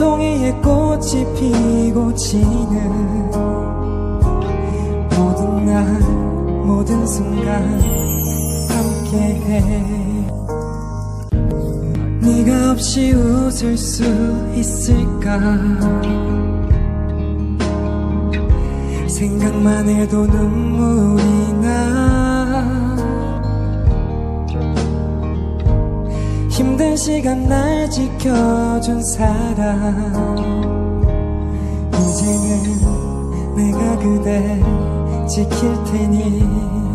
송이의 꽃이 피고 지는 모든 날 모든 순간 함께해. 네가 없이 웃을 수 있을까? 생각만 해도 눈물이 나 힘든 시간 날 지켜준 사람 이제는 내가 그대 지킬 테니